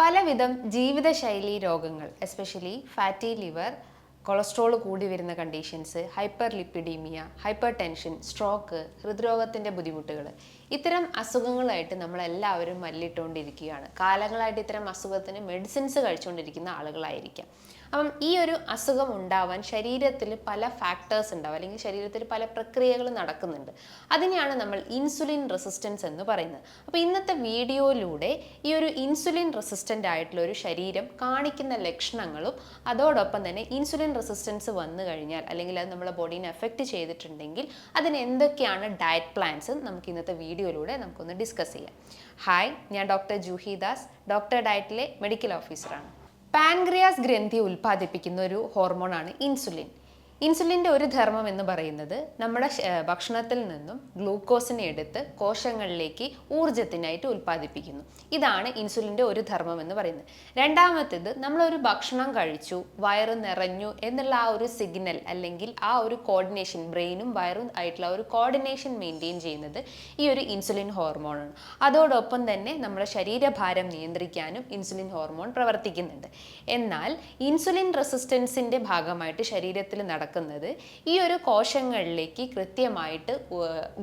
പലവിധം ജീവിതശൈലി രോഗങ്ങൾ especially fatty liver cholesterol കൂടി വരുന്ന conditions hyperlipidaemia hypertension stroke ഹൃദ്രോഗത്തിന്റെ ബുദ്ധിമുട്ടുകൾ. ഇത്തരം അസുഖങ്ങളായിട്ട് നമ്മളെല്ലാവരും മല്ലിട്ടുകൊണ്ടിരിക്കുകയാണ്. കാലങ്ങളായിട്ട് ഇത്തരം അസുഖത്തിന് മെഡിസിൻസ് കഴിച്ചുകൊണ്ടിരിക്കുന്ന ആളുകളായിരിക്കാം. അപ്പം ഈ ഒരു അസുഖം ഉണ്ടാവാൻ ശരീരത്തിൽ പല ഫാക്ടേഴ്സ് ഉണ്ടാവും. അല്ലെങ്കിൽ ശരീരത്തിൽ പല പ്രക്രിയകൾ നടക്കുന്നുണ്ട്. അതിനെയാണ് നമ്മൾ ഇൻസുലിൻ റെസിസ്റ്റൻസ് എന്ന് പറയുന്നത്. അപ്പോൾ ഇന്നത്തെ വീഡിയോയിലൂടെ ഈ ഒരു ഇൻസുലിൻ റെസിസ്റ്റന്റ് ആയിട്ടുള്ള ഒരു ശരീരം കാണിക്കുന്ന ലക്ഷണങ്ങളും അതോടൊപ്പം തന്നെ ഇൻസുലിൻ റെസിസ്റ്റൻസ് വന്നു കഴിഞ്ഞാൽ അല്ലെങ്കിൽ അത് നമ്മുടെ ബോഡീനെ എഫക്റ്റ് ചെയ്തിട്ടുണ്ടെങ്കിൽ അതിന് എന്തൊക്കെയാണ് ഡയറ്റ് പ്ലാൻസ് നമുക്ക് ഇന്നത്തെ വീഡിയോയിലൂടെ നമുക്കൊന്ന് ഡിസ്കസ് ചെയ്യാം. ഹായ് ഞാൻ ഡോക്ടർ ജൂഹി ദാസ്. ഡോക്ടർ ഡയറ്റിലെ മെഡിക്കൽ ഓഫീസറാണ് പാൻക്രിയാസ് ഗ്രന്ഥി ഉൽപ്പാദിപ്പിക്കുന്ന ഒരു ഹോർമോണാണ് ഇൻസുലിൻ. ഇൻസുലിന്റെ ഒരു ധർമ്മം എന്ന് പറയുന്നത് നമ്മുടെ ഭക്ഷണത്തിൽ നിന്നും ഗ്ലൂക്കോസിനെ എടുത്ത് കോശങ്ങളിലേക്ക് ഊർജത്തിനായിട്ട് ഉൽപ്പാദിപ്പിക്കുന്നു. ഇതാണ് ഇൻസുലിന്റെ ഒരു ധർമ്മം എന്ന് പറയുന്നത്. രണ്ടാമത്തേത് നമ്മളൊരു ഭക്ഷണം കഴിച്ചു വയറ് നിറഞ്ഞു എന്നുള്ള ആ ഒരു സിഗ്നൽ അല്ലെങ്കിൽ ആ ഒരു കോർഡിനേഷൻ ബ്രെയിനും വയറും ആയിട്ടുള്ള ഒരു കോർഡിനേഷൻ മെയിന്റെയിൻ ചെയ്യുന്നത് ഈ ഒരു ഇൻസുലിൻ ഹോർമോണാണ് അതോടൊപ്പം തന്നെ നമ്മുടെ ശരീരഭാരം നിയന്ത്രിക്കാനും ഇൻസുലിൻ ഹോർമോൺ പ്രവർത്തിക്കുന്നുണ്ട്. എന്നാൽ ഇൻസുലിൻ റെസിസ്റ്റൻസിന്റെ ഭാഗമായിട്ട് ശരീരത്തിൽ നടക്കുന്നത് ഈ ഒരു കോശങ്ങളിലേക്ക് കൃത്യമായിട്ട്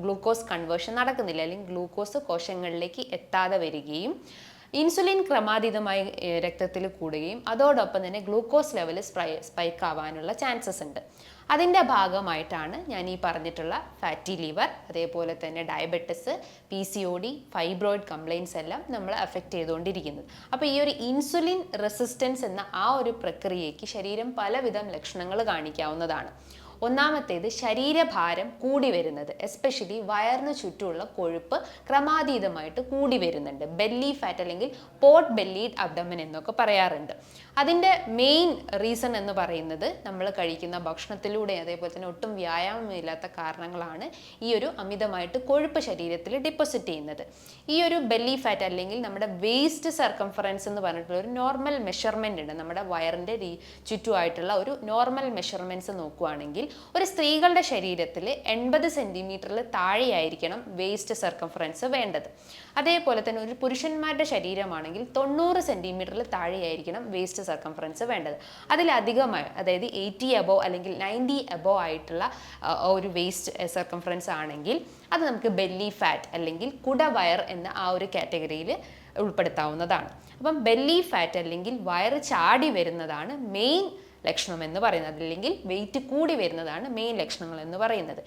ഗ്ലൂക്കോസ് കൺവേർഷൻ നടക്കുന്നില്ല. അല്ലെങ്കിൽ ഗ്ലൂക്കോസ് കോശങ്ങളിലേക്ക് എത്താതെ വരികയും ഇൻസുലിൻ ക്രമാതീതമായി രക്തത്തിൽ കൂടുകയും അതോടൊപ്പം തന്നെ ഗ്ലൂക്കോസ് ലെവൽ സ്പ്രൈ സ്പൈക്ക് ആവാനുള്ള ചാൻസസ് ഉണ്ട്. അതിന്റെ ഭാഗമായിട്ടാണ് ഞാൻ ഈ പറഞ്ഞിട്ടുള്ള ഫാറ്റി ലിവർ അതേപോലെ തന്നെ diabetes P C O D fibroid complaints എല്ലാം നമ്മൾ അഫക്റ്റ് ചെയ്തുകൊണ്ടിരിക്കുന്നത്. അപ്പോൾ ഈ ഒരു ഇൻസുലിൻ റെസിസ്റ്റൻസ് എന്ന ആ ഒരു പ്രക്രിയയ്ക്ക് ശരീരം പലവിധം ലക്ഷണങ്ങൾ കാണിക്കാവുന്നതാണ്. ഒന്നാമത്തേത് ശരീരഭാരം കൂടി വരുന്നത് എസ്പെഷ്യലി വയറിന് ചുറ്റുമുള്ള കൊഴുപ്പ് ക്രമാതീതമായിട്ട് കൂടി വരുന്നുണ്ട്. ബെല്ലി ഫാറ്റ് അല്ലെങ്കിൽ പോട്ട് ബെല്ലീഡ് അബ്ഡമൻ എന്നൊക്കെ പറയാറുണ്ട്. അതിന്റെ മെയിൻ റീസൺ എന്ന് പറയുന്നത് നമ്മൾ കഴിക്കുന്ന ഭക്ഷണത്തിലൂടെ അതേപോലെ തന്നെ ഒട്ടും വ്യായാമമില്ലാത്ത കാരണങ്ങളാണ് ഈ ഒരു അമിതമായിട്ട് കൊഴുപ്പ് ശരീരത്തിൽ ഡിപ്പോസിറ്റ് ചെയ്യുന്നത്. ഈ ഒരു ബെല്ലി ഫാറ്റ് അല്ലെങ്കിൽ നമ്മുടെ വേസ്റ്റ് സർക്കംഫറൻസ് എന്ന് പറഞ്ഞിട്ടുള്ള ഒരു നോർമൽ മെഷർമെന്റ് ഉണ്ട്. നമ്മുടെ വയറിന്റെ ചുറ്റുമായിട്ടുള്ള ഒരു നോർമൽ മെഷർമെന്റ്സ് നോക്കുകയാണെങ്കിൽ ഒരു സ്ത്രീകളുടെ ശരീരത്തിൽ എൺപത് സെന്റിമീറ്ററിൽ താഴെയായിരിക്കണം വേസ്റ്റ് സർക്കംഫറൻസ് വേണ്ടത്. അതേപോലെ തന്നെ ഒരു പുരുഷന്മാരുടെ ശരീരമാണെങ്കിൽ തൊണ്ണൂറ് സെന്റിമീറ്ററിൽ താഴെയായിരിക്കണം വേസ്റ്റ് സർക്കംഫറൻസ് വേണ്ടത്. അതിലധികമായി അതായത് എയ്റ്റി അബോ അല്ലെങ്കിൽ നയന്റി അബോ ആയിട്ടുള്ള ഒരു വേസ്റ്റ് സർക്കംഫറൻസ് ആണെങ്കിൽ അത് നമുക്ക് ബെല്ലി ഫാറ്റ് അല്ലെങ്കിൽ കുടവയർ എന്ന ആ ഒരു കാറ്റഗറിയിൽ ഉൾപ്പെടുത്താവുന്നതാണ്. അപ്പം ബെല്ലി ഫാറ്റ് അല്ലെങ്കിൽ വയറ് ചാടി വരുന്നതാണ് മെയിൻ ലക്ഷണം എന്ന് പറയുന്നത്. അല്ലെങ്കിൽ വെയിറ്റ് കൂടി വരുന്നതാണ് മെയിൻ ലക്ഷണങ്ങൾ എന്ന് പറയുന്നത്.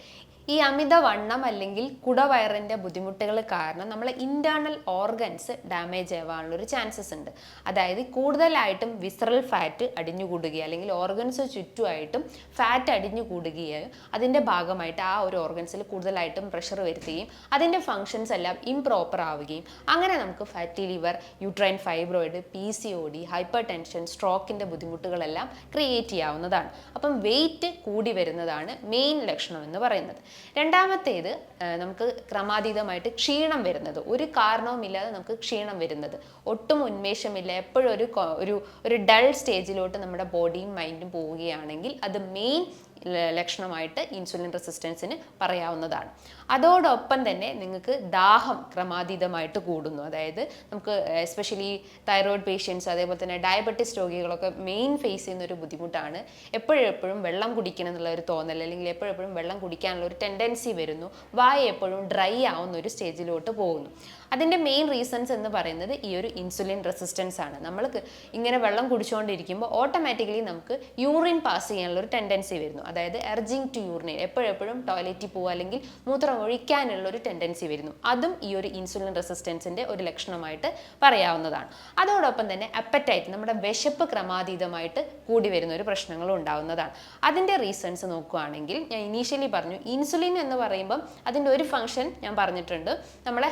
ഈ അമിതവണ്ണം അല്ലെങ്കിൽ കുടവയറിന്റെ ബുദ്ധിമുട്ടുകൾ കാരണം നമ്മളെ ഇന്റേർണൽ ഓർഗൻസ് ഡാമേജ് ആവാനുള്ളൊരു ചാൻസസ് ഉണ്ട്. അതായത് കൂടുതലായിട്ടും വിസറൽ ഫാറ്റ് അടിഞ്ഞുകൂടുകയോ അല്ലെങ്കിൽ ഓർഗൻസ് ചുറ്റുമായിട്ടും ഫാറ്റ് അടിഞ്ഞുകൂടുകയോ അതിന്റെ ഭാഗമായിട്ട് ആ ഒരു ഓർഗൻസിൽ കൂടുതലായിട്ടും പ്രഷർ വരുത്തുകയും അതിന്റെ ഫങ്ഷൻസ് എല്ലാം ഇംപ്രോപ്പർ ആവുകയും അങ്ങനെ നമുക്ക് fatty liver uterine fibroid P C O D hypertension സ്ട്രോക്കിന്റെ ബുദ്ധിമുട്ടുകളെല്ലാം ക്രിയേറ്റ് ചെയ്യാവുന്നതാണ്. അപ്പം വെയിറ്റ് കൂടി വരുന്നതാണ് മെയിൻ ലക്ഷണം എന്ന് പറയുന്നത്. രണ്ടാമത്തേത് നമുക്ക് ക്രമാതീതമായിട്ട് ക്ഷീണം വരുന്നത്. ഒരു കാരണവുമില്ലാതെ നമുക്ക് ക്ഷീണം വരുന്നത്. ഒട്ടും ഉന്മേഷമില്ല. എപ്പോഴും ഒരു ഒരു ഒരു ഡൾ സ്റ്റേജിലോട്ട് നമ്മുടെ ബോഡിയും മൈൻഡും പോവുകയാണെങ്കിൽ അത് മെയിൻ ലക്ഷണമായിട്ട് ഇൻസുലിൻ റെസിസ്റ്റൻസിന് പറയാവുന്നതാണ്. അതോടൊപ്പം തന്നെ നിങ്ങൾക്ക് ദാഹം ക്രമാതീതമായിട്ട് കൂടുന്നു. അതായത് നമുക്ക് എസ്പെഷ്യലി തൈറോയ്ഡ് പേഷ്യൻസ് അതേപോലെ തന്നെ ഡയബറ്റിസ് രോഗികളൊക്കെ മെയിൻ ഫേസ് ചെയ്യുന്ന ഒരു ബുദ്ധിമുട്ടാണ്. എപ്പോഴും എപ്പോഴും വെള്ളം കുടിക്കണം എന്നുള്ള ഒരു തോന്നൽ അല്ലെങ്കിൽ എപ്പോഴും എപ്പോഴും വെള്ളം കുടിക്കാനുള്ള ഒരു ടെൻഡൻസി വരുന്നു. വായ എപ്പോഴും ഡ്രൈ ആവുന്ന ഒരു സ്റ്റേജിലോട്ട് പോകുന്നു. അതിന്റെ മെയിൻ റീസൺസ് എന്ന് പറയുന്നത് ഈ ഒരു ഇൻസുലിൻ റെസിസ്റ്റൻസ് ആണ്. നമ്മൾ ഇങ്ങനെ വെള്ളം കുടിച്ചുകൊണ്ടിരിക്കുമ്പോൾ ഓട്ടോമാറ്റിക്കലി നമുക്ക് യൂറിൻ പാസ് ചെയ്യാനുള്ള ഒരു ടെൻഡൻസി വരുന്നു. അതായത് എർജിങ് ടു യൂറിനെ എപ്പോഴെപ്പോഴും ടോയ്ലറ്റിൽ പോകുക അല്ലെങ്കിൽ മൂത്രം ഒഴിക്കാനുള്ള ഒരു ടെൻഡൻസി വരുന്നു. അതും ഈ ഒരു ഇൻസുലിൻ റെസിസ്റ്റൻസിന്റെ ഒരു ലക്ഷണമായിട്ട് പറയാവുന്നതാണ്. അതോടൊപ്പം തന്നെ അപ്പറ്റൈറ്റ് നമ്മുടെ വിശപ്പ് ക്രമാതീതമായിട്ട് കൂടി വരുന്ന ഒരു പ്രശ്നങ്ങളും ഉണ്ടാവുന്നതാണ്. അതിന്റെ റീസൺസ് നോക്കുകയാണെങ്കിൽ ഞാൻ ഇനീഷ്യലി പറഞ്ഞു ഇൻസുലിൻ എന്ന് പറയുമ്പം അതിന്റെ ഒരു ഫംഗ്ഷൻ ഞാൻ പറഞ്ഞിട്ടുണ്ട്. നമ്മളെ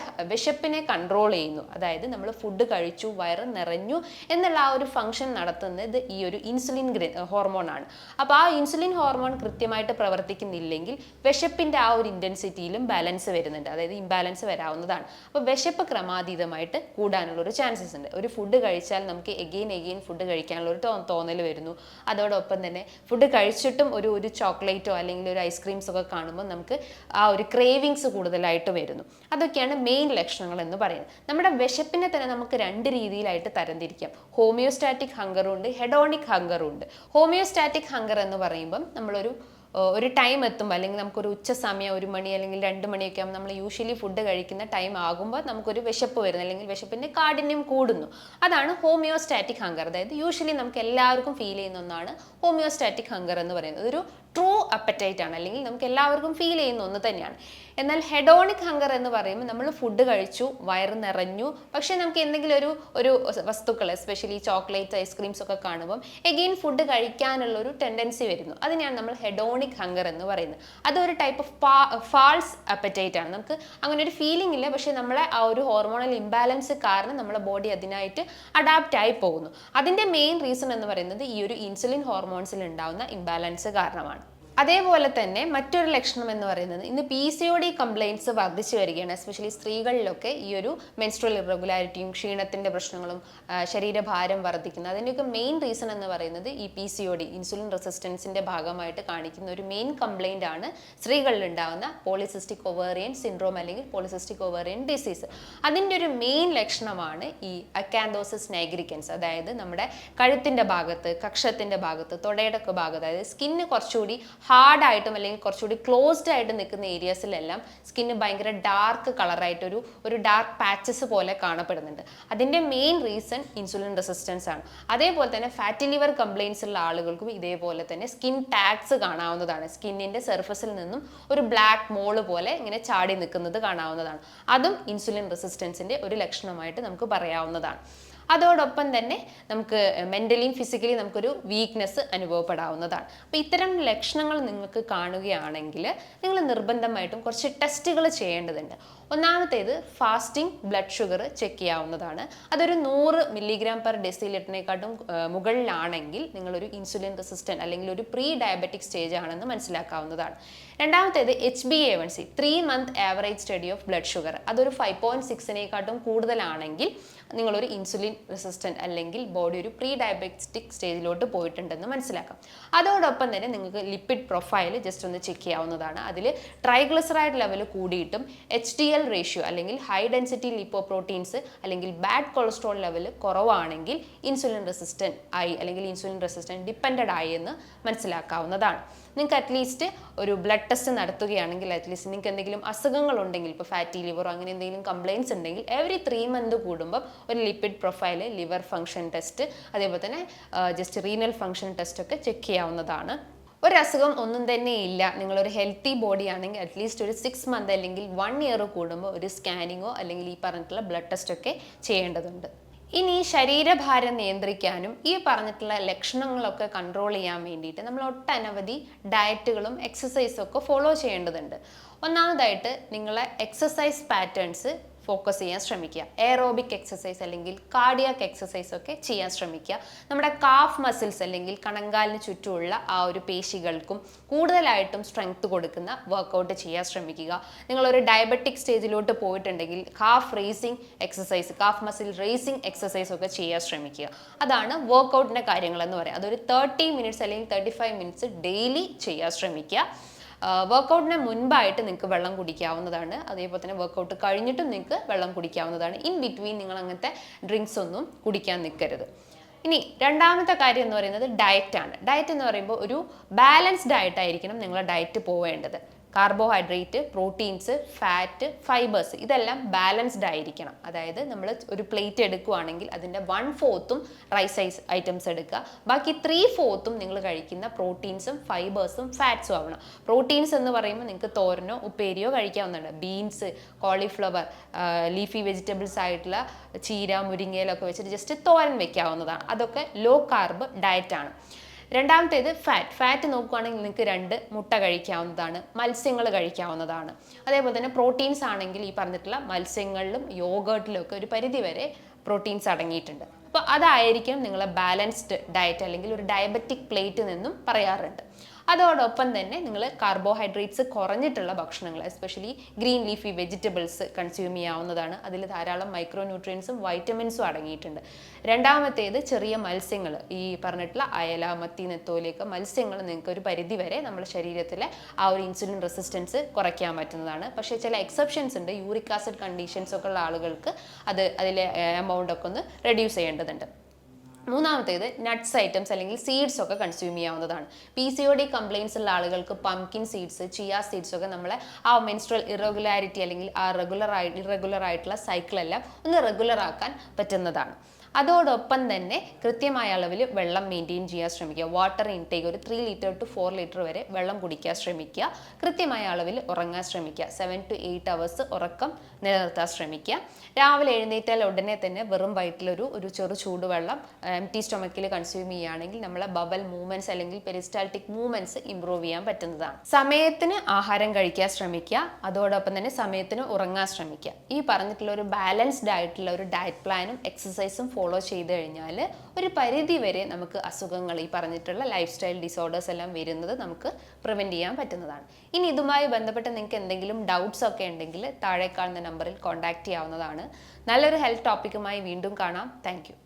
വിശപ്പിനെ കൺട്രോൾ ചെയ്യുന്നു. അതായത് നമ്മൾ ഫുഡ് കഴിച്ചു വയറ് നിറഞ്ഞു എന്നുള്ള ആ ഒരു ഫംഗ്ഷൻ നടത്തുന്നത് ഈ ഒരു ഇൻസുലിൻ ഹോർമോൺ ആണ്. അപ്പോൾ ആ ഇൻസുലിൻ ഹോർമോൺ കൃത്യമായിട്ട് പ്രവർത്തിക്കുന്നില്ലെങ്കിൽ വിശപ്പിന്റെ ആ ഒരു ഇന്റൻസിറ്റിയിലും ബാലൻസ് വരുന്നുണ്ട്. അതായത് ഇംബാലൻസ് വരാവുന്നതാണ്. അപ്പോൾ വിശപ്പ് ക്രമാതീതമായിട്ട് കൂടാനുള്ള ഒരു ചാൻസസ് ഉണ്ട്. ഒരു ഫുഡ് കഴിച്ചാൽ നമുക്ക് എഗെയിൻ എഗെയിൻ ഫുഡ് കഴിക്കാനുള്ള ഒരു തോന്നൽ വരുന്നു. അതോടൊപ്പം തന്നെ ഫുഡ് കഴിച്ചിട്ടും ഒരു ഒരു ചോക്ലേറ്റോ അല്ലെങ്കിൽ ഒരു ഐസ്ക്രീംസ് ഒക്കെ കാണുമ്പോൾ നമുക്ക് ആ ഒരു ക്രേവിങ്സ് കൂടുതലായിട്ട് വരുന്നു. അതൊക്കെയാണ് മെയിൻ ലക്ഷണങ്ങൾ എന്ന് പറയുന്നത്. നമ്മുടെ വിശപ്പിനെ തന്നെ നമുക്ക് രണ്ട് രീതിയിലായിട്ട് തരംതിരിക്കാം. ഹോമിയോസ്റ്റാറ്റിക് ഹങ്കറും ഉണ്ട് ഹെഡോണിക് ഹങ്കറും ഉണ്ട്. ഹോമിയോസ്റ്റാറ്റിക് ഹങ്കർ എന്ന് പറയുമ്പം നമ്മളൊരു ഒരു ടൈം എത്തുമ്പോൾ അല്ലെങ്കിൽ നമുക്കൊരു ഉച്ച സമയം ഒരു മണി അല്ലെങ്കിൽ രണ്ട് മണിയൊക്കെ ആകുമ്പോൾ നമ്മൾ യൂഷ്വലി ഫുഡ് കഴിക്കുന്ന ടൈം ആകുമ്പോൾ നമുക്കൊരു വിശപ്പ് വരുന്നു. അല്ലെങ്കിൽ വിശപ്പിന്റെ കാഠിന്യം കൂടുന്നു. അതാണ് ഹോമിയോസ്റ്റാറ്റിക് ഹങ്കർ. അതായത് യൂഷ്വലി നമുക്ക് എല്ലാവർക്കും ഫീൽ ചെയ്യുന്ന ഒന്നാണ് ഹോമിയോസ്റ്റാറ്റിക് ഹങ്കർ എന്ന് പറയുന്നത്. ഒരു ട്രൂ അപ്പറ്റൈറ്റ് ആണ്. അല്ലെങ്കിൽ നമുക്ക് എല്ലാവർക്കും ഫീൽ ചെയ്യുന്ന ഒന്ന് തന്നെയാണ്. എന്നാൽ ഹെഡോണിക് ഹങ്കർ എന്ന് പറയുമ്പോൾ നമ്മൾ ഫുഡ് കഴിച്ചു വയറ് നിറഞ്ഞു. പക്ഷേ നമുക്ക് എന്തെങ്കിലും ഒരു ഒരു വസ്തുക്കൾ എസ്പെഷ്യലി ചോക്ലേറ്റ് ഐസ്ക്രീംസ് ഒക്കെ കാണുമ്പം എഗെയിൻ ഫുഡ് കഴിക്കാനുള്ള ഒരു ടെൻഡൻസി വരുന്നു. അതിനെയാണ് നമ്മൾ ഹെഡോണിക് ഹങ്കർ എന്ന് പറയുന്നത്. അതൊരു ടൈപ്പ് ഓഫ് ഫാൾസ് അപ്പറ്റൈറ്റ് ആണ്. നമുക്ക് അങ്ങനെ ഒരു ഫീലിംഗ് ഇല്ല. പക്ഷേ നമ്മളെ ആ ഒരു ഹോർമോണൽ ഇംബാലൻസ് കാരണം നമ്മുടെ ബോഡി അതിനായിട്ട് അഡാപ്റ്റ് ആയി പോകുന്നു. അതിന്റെ മെയിൻ റീസൺ എന്ന് പറയുന്നത് ഈ ഒരു ഇൻസുലിൻ ഹോർമോൺസിൽ ഉണ്ടാകുന്ന ഇംബാലൻസ് കാരണമാണ്. അതേപോലെ തന്നെ മറ്റൊരു ലക്ഷണം എന്ന് പറയുന്നത് ഇന്ന് P C O D complaints വർദ്ധിച്ചു വരികയാണ്. എസ്പെഷ്യലി സ്ത്രീകളിലൊക്കെ ഈ ഒരു മെൻസ്ട്രൽ ഇറഗുലാരിറ്റിയും ക്ഷീണത്തിന്റെ പ്രശ്നങ്ങളും ശരീരഭാരം വർദ്ധിക്കുന്നത് അതിന്റെയൊക്കെ മെയിൻ റീസൺ എന്ന് പറയുന്നത് ഈ P C O D insulin റെസിസ്റ്റൻസിന്റെ ഭാഗമായിട്ട് കാണിക്കുന്ന ഒരു മെയിൻ കംപ്ലയിന്റ് ആണ് സ്ത്രീകളിൽ ഉണ്ടാകുന്ന പോളിസിസ്റ്റിക് ഒവേറിയൻ സിൻഡ്രോം അല്ലെങ്കിൽ പോളിസിസ്റ്റിക് ഒവേറിയൻ ഡിസീസ് അതിന്റെ ഒരു മെയിൻ ലക്ഷണമാണ് ഈ അക്കാൻഡോസിസ് നൈഗ്രിക്കൻസ് അതായത് നമ്മുടെ കഴുത്തിന്റെ ഭാഗത്ത് കക്ഷത്തിന്റെ ഭാഗത്ത് തൊടയുടെ ഭാഗത്ത് അതായത് സ്കിന്ന് കുറച്ചുകൂടി ഹാർഡായിട്ടും അല്ലെങ്കിൽ കുറച്ചുകൂടി ക്ലോസ്ഡ് ആയിട്ട് നിൽക്കുന്ന ഏരിയാസിലെല്ലാം സ്കിന്ന് ഭയങ്കര ഡാർക്ക് കളറായിട്ടൊരു ഒരു ഡാർക്ക് പാച്ചസ് പോലെ കാണപ്പെടുന്നുണ്ട്. അതിന്റെ മെയിൻ റീസൺ ഇൻസുലിൻ റെസിസ്റ്റൻസ് ആണ്. അതേപോലെ തന്നെ ഫാറ്റി ലിവർ കംപ്ലയിൻസ് ഉള്ള ആളുകൾക്കും ഇതേപോലെ തന്നെ സ്കിൻ ടാഗ്സ് കാണാവുന്നതാണ്. സ്കിന്നിന്റെ സർഫസിൽ നിന്നും ഒരു ബ്ലാക്ക് മോൾ പോലെ ഇങ്ങനെ ചാടി നിൽക്കുന്നത് കാണാവുന്നതാണ്. അതും ഇൻസുലിൻ റെസിസ്റ്റൻസിന്റെ ഒരു ലക്ഷണമായിട്ട് നമുക്ക് പറയാവുന്നതാണ്. അതോടൊപ്പം തന്നെ നമുക്ക് മെന്റലിയും ഫിസിക്കലി നമുക്കൊരു വീക്ക്നെസ് അനുഭവപ്പെടാവുന്നതാണ്. അപ്പോൾ ഇത്തരം ലക്ഷണങ്ങൾ നിങ്ങൾക്ക് കാണുകയാണെങ്കിൽ നിങ്ങൾ നിർബന്ധമായിട്ടും കുറച്ച് ടെസ്റ്റുകൾ ചെയ്യേണ്ടതുണ്ട്. ഒന്നാമത്തേത് ഫാസ്റ്റിംഗ് ബ്ലഡ് ഷുഗർ ചെക്ക് ചെയ്യാവുന്നതാണ്. അതൊരു നൂറ് മില്ലിഗ്രാം പെർ ഡെസിലിറ്ററിനെക്കാട്ടും മുകളിലാണെങ്കിൽ നിങ്ങളൊരു ഇൻസുലിൻ റെസിസ്റ്റന്റ് അല്ലെങ്കിൽ ഒരു പ്രീ ഡയബറ്റിക് സ്റ്റേജ് ആണെന്ന് മനസ്സിലാക്കാവുന്നതാണ്. രണ്ടാമത്തേത് H B A one C three month average study of blood sugar അതൊരു ഫൈവ് പോയിന്റ് സിക്സിനെക്കാട്ടും കൂടുതലാണെങ്കിൽ നിങ്ങളൊരു ഇൻസുലിൻ റെസിസ്റ്റന്റ് അല്ലെങ്കിൽ ബോഡി ഒരു പ്രീ ഡയബറ്റിക് സ്റ്റേജിലോട്ട് പോയിട്ടുണ്ടെന്ന് മനസ്സിലാക്കാം. അതോടൊപ്പം തന്നെ നിങ്ങൾക്ക് ലിപ്പിഡ് പ്രൊഫൈൽ ജസ്റ്റ് ഒന്ന് ചെക്ക് ചെയ്യാവുന്നതാണ്. അതിൽ ട്രൈഗ്ലിസറൈഡ് ലെവൽ കൂടിയിട്ടും എച്ച് ഡി എൽ റേഷ്യോ അല്ലെങ്കിൽ ഹൈ ഡെൻസിറ്റി ലിപ്പോ പ്രോട്ടീൻസ് അല്ലെങ്കിൽ ബാഡ് കൊളസ്ട്രോൾ ലെവൽ കുറവാണെങ്കിൽ ഇൻസുലിൻ റെസിസ്റ്റന്റ് ആയി അല്ലെങ്കിൽ ഇൻസുലിൻ റെസിസ്റ്റന്റ് ഡിപ്പെൻഡഡ് ആയി എന്ന് മനസ്സിലാക്കാവുന്നതാണ്. നിങ്ങൾക്ക് അറ്റ്ലീസ്റ്റ് ഒരു ബ്ലഡ് ടെസ്റ്റ് നടത്തുകയാണെങ്കിൽ അറ്റ്ലീസ്റ്റ് നിങ്ങൾക്ക് എന്തെങ്കിലും അസുഖങ്ങൾ ഉണ്ടെങ്കിൽ ഇപ്പോൾ ഫാറ്റി ലിവറോ അങ്ങനെ എന്തെങ്കിലും കംപ്ലയിൻസ് ഉണ്ടെങ്കിൽ എവറി ത്രീ മന്ത് കൂടുമ്പം ഒരു lipid profile liver function test അതേപോലെ തന്നെ ജസ്റ്റ് റീനൽ ഫംഗ്ഷൻ ടെസ്റ്റ് ഒക്കെ ചെക്ക് ചെയ്യാവുന്നതാണ്. ഒരു അസുഖം ഒന്നും തന്നെ ഇല്ല. നിങ്ങളൊരു ഹെൽത്തി ബോഡി ആണെങ്കിൽ അറ്റ്ലീസ്റ്റ് ഒരു സിക്സ് മന്ത് അല്ലെങ്കിൽ വൺ ഇയർ കൂടുമ്പോൾ ഒരു സ്കാനിങ്ങോ അല്ലെങ്കിൽ ഈ പറഞ്ഞിട്ടുള്ള ബ്ലഡ് ടെസ്റ്റൊക്കെ ചെയ്യേണ്ടതുണ്ട്. ഇനി ശരീരഭാരം നിയന്ത്രിക്കാനും ഈ പറഞ്ഞിട്ടുള്ള ലക്ഷണങ്ങളൊക്കെ കൺട്രോൾ ചെയ്യാൻ വേണ്ടിയിട്ട് നമ്മൾ ഒട്ടനവധി ഡയറ്റുകളും എക്സസൈസും ഒക്കെ ഫോളോ ചെയ്യേണ്ടതുണ്ട്. ഒന്നാമതായിട്ട് നിങ്ങളെ എക്സസൈസ് പാറ്റേൺസ് ഫോക്കസ് ചെയ്യാൻ ശ്രമിക്കുക. എയറോബിക് എക്സസൈസ് അല്ലെങ്കിൽ കാർഡിയാക് എക്സസൈസ് ഒക്കെ ചെയ്യാൻ ശ്രമിക്കുക. നമ്മുടെ കാഫ് മസിൽസ് അല്ലെങ്കിൽ കണങ്കാലിന് ചുറ്റുമുള്ള ആ ഒരു പേശികൾക്കും കൂടുതലായിട്ടും സ്ട്രെങ്ത് കൊടുക്കുന്ന വർക്കൗട്ട് ചെയ്യാൻ ശ്രമിക്കുക. നിങ്ങളൊരു ഡയബറ്റിക് സ്റ്റേജിലോട്ട് പോയിട്ടുണ്ടെങ്കിൽ calf raising exercise calf muscle raising exercise ഒക്കെ ചെയ്യാൻ ശ്രമിക്കുക. അതാണ് വർക്കൗട്ടിന്റെ കാര്യങ്ങൾ എന്ന് പറയാം. അതൊരു തേർട്ടി മിനിറ്റ്സ് അല്ലെങ്കിൽ തേർട്ടി ഫൈവ് മിനിറ്റ്സ് ഡെയിലി ചെയ്യാൻ ശ്രമിക്കുക. വർക്കൗട്ടിന് മുൻപായിട്ട് നിങ്ങൾക്ക് വെള്ളം കുടിക്കാവുന്നതാണ്. അതേപോലെ തന്നെ വർക്കൗട്ട് കഴിഞ്ഞിട്ടും നിങ്ങൾക്ക് വെള്ളം കുടിക്കാവുന്നതാണ്. ഇൻ ബിറ്റ്വീൻ നിങ്ങൾ അങ്ങനത്തെ ഡ്രിങ്ക്സ് ഒന്നും കുടിക്കാൻ നിൽക്കരുത്. ഇനി രണ്ടാമത്തെ കാര്യം എന്ന് പറയുന്നത് ഡയറ്റാണ് ഡയറ്റ് എന്ന് പറയുമ്പോൾ ഒരു ബാലൻസ്ഡ് ആയിട്ടായിരിക്കണം നിങ്ങളുടെ ഡയറ്റ് പോവേണ്ടത്. കാർബോഹൈഡ്രേറ്റ് പ്രോട്ടീൻസ് ഫാറ്റ് ഫൈബേഴ്സ് ഇതെല്ലാം ബാലൻസ്ഡ് ആയിരിക്കണം. അതായത് നമ്മൾ ഒരു പ്ലേറ്റ് എടുക്കുകയാണെങ്കിൽ അതിന്റെ വൺ ഫോർത്തും റൈസ് ഐസ് ഐറ്റംസ് എടുക്കുക. ബാക്കി ത്രീ ഫോർത്തും നിങ്ങൾ കഴിക്കുന്ന പ്രോട്ടീൻസും ഫൈബേഴ്സും ഫാറ്റ്സും ആവണം. പ്രോട്ടീൻസ് എന്ന് പറയുമ്പോൾ നിങ്ങൾക്ക് തോരനോ ഉപ്പേരിയോ കഴിക്കാവുന്നതാണ്. ബീൻസ് കോളിഫ്ലവർ ലീഫി വെജിറ്റബിൾസ് ആയിട്ടുള്ള ചീര മുരിങ്ങയിലൊക്കെ വെച്ചിട്ട് ജസ്റ്റ് തോരൻ വെക്കാവുന്നതാണ്. അതൊക്കെ ലോ കാർബ് ഡയറ്റാണ് രണ്ടാമത്തേത് ഫാറ്റ് ഫാറ്റ് നോക്കുകയാണെങ്കിൽ നിങ്ങൾക്ക് രണ്ട് മുട്ട കഴിക്കാവുന്നതാണ് മത്സ്യങ്ങൾ കഴിക്കാവുന്നതാണ്. അതേപോലെ തന്നെ പ്രോട്ടീൻസ് ആണെങ്കിൽ ഈ പറഞ്ഞിട്ടുള്ള മത്സ്യങ്ങളിലും യോഗേർട്ടിലും ഒക്കെ ഒരു പരിധി വരെ പ്രോട്ടീൻസ് അടങ്ങിയിട്ടുണ്ട്. അപ്പോൾ അതായിരിക്കും നിങ്ങളെ ബാലൻസ്ഡ് ഡയറ്റ് അല്ലെങ്കിൽ ഒരു ഡയബറ്റിക് പ്ലേറ്റ് നിന്നും പറയാറുണ്ട്. അതോടൊപ്പം തന്നെ നിങ്ങൾ കാർബോഹൈഡ്രേറ്റ്സ് കുറഞ്ഞിട്ടുള്ള ഭക്ഷണങ്ങൾ especially green leafy vegetables consume ചെയ്യാവുന്നതാണ്. അതിൽ ധാരാളം മൈക്രോ ന്യൂട്രിയൻസും വൈറ്റമിൻസും അടങ്ങിയിട്ടുണ്ട്. രണ്ടാമത്തേത് ചെറിയ മത്സ്യങ്ങൾ. ഈ പറഞ്ഞിട്ടുള്ള അയല മത്തി നെത്തോലിയൊക്കെ മത്സ്യങ്ങൾ നിങ്ങൾക്ക് ഒരു പരിധി വരെ നമ്മുടെ ശരീരത്തിലെ ആ ഒരു ഇൻസുലിൻ റെസിസ്റ്റൻസ് കുറയ്ക്കാൻ പറ്റുന്നതാണ്. പക്ഷേ ചില എക്സെപ്ഷൻസ് ഉണ്ട്. യൂറിക് ആസിഡ് കണ്ടീഷൻസ് ഒക്കെ ഉള്ള ആളുകൾക്ക് അത് അതിലെ എമൗണ്ട് ഒക്കെ ഒന്ന് റെഡ്യൂസ് ചെയ്യേണ്ടതുണ്ട്. മൂന്നാമത്തേത് നട്ട്സ് ഐറ്റംസ് അല്ലെങ്കിൽ സീഡ്സ് ഒക്കെ കൺസ്യൂം ചെയ്യാവുന്നതാണ്. P C O D complaints ഉള്ള ആളുകൾക്ക് പംകിൻ സീഡ്സ് ചിയ സീഡ്സ് ഒക്കെ നമ്മളെ ആ മെൻസ്ട്രൽ ഇറഗുലാരിറ്റി അല്ലെങ്കിൽ ആ റെഗുലർ ആയി ഇറഗുലർ ആയിട്ടുള്ള സൈക്കിളെല്ലാം ഒന്ന് റെഗുലർ ആക്കാൻ പറ്റുന്നതാണ്. അതോടൊപ്പം തന്നെ കൃത്യമായ അളവിൽ വെള്ളം മെയിന്റെയിൻ ചെയ്യാൻ ശ്രമിക്കുക. വാട്ടർ ഇൻടേക്ക് ഒരു three litre to four litre വരെ വെള്ളം കുടിക്കാൻ ശ്രമിക്കുക. കൃത്യമായ അളവിൽ ഉറങ്ങാൻ ശ്രമിക്കുക. സെവൻ ടു എയ്റ്റ് അവേഴ്സ് ഉറക്കം നിലനിർത്താൻ ശ്രമിക്കുക. രാവിലെ എഴുന്നേറ്റാൽ ഉടനെ തന്നെ വെറും വയറ്റിലൊരു ഒരു ചെറു ചൂടുവെള്ളം എം ടി സ്റ്റൊമക്കിൽ കൺസ്യൂം ചെയ്യുകയാണെങ്കിൽ നമ്മളെ ബബൽ മൂവ്മെന്റ്സ് അല്ലെങ്കിൽ പെരിസ്റ്റാൾട്ടിക് മൂവ്മെന്റ്സ് ഇമ്പ്രൂവ് ചെയ്യാൻ പറ്റുന്നതാണ്. സമയത്തിന് ആഹാരം കഴിക്കാൻ ശ്രമിക്കുക. അതോടൊപ്പം തന്നെ സമയത്തിന് ഉറങ്ങാൻ ശ്രമിക്കുക. ഈ പറഞ്ഞിട്ടുള്ള ഒരു ബാലൻസ്ഡ് ആയിട്ടുള്ള ഒരു ഡയറ്റ് പ്ലാനും എക്സസൈസും ഫോളോ ചെയ്ത് കഴിഞ്ഞാൽ ഒരു പരിധി വരെ നമുക്ക് അസുഖങ്ങൾ ഈ പറഞ്ഞിട്ടുള്ള ലൈഫ് സ്റ്റൈൽ ഡിസോർഡേഴ്സ് എല്ലാം വരുന്നത് നമുക്ക് പ്രിവെന്റ് ചെയ്യാൻ പറ്റുന്നതാണ്. ഇനി ഇതുമായി ബന്ധപ്പെട്ട് നിങ്ങൾക്ക് എന്തെങ്കിലും ഡൗട്ട്സ് ഒക്കെ ഉണ്ടെങ്കിൽ താഴെ കാണുന്ന നമ്പറിൽ കോൺടാക്റ്റ് ചെയ്യാവുന്നതാണ്. നല്ലൊരു ഹെൽത്ത് ടോപ്പിക്കുമായി വീണ്ടും കാണാം. താങ്ക്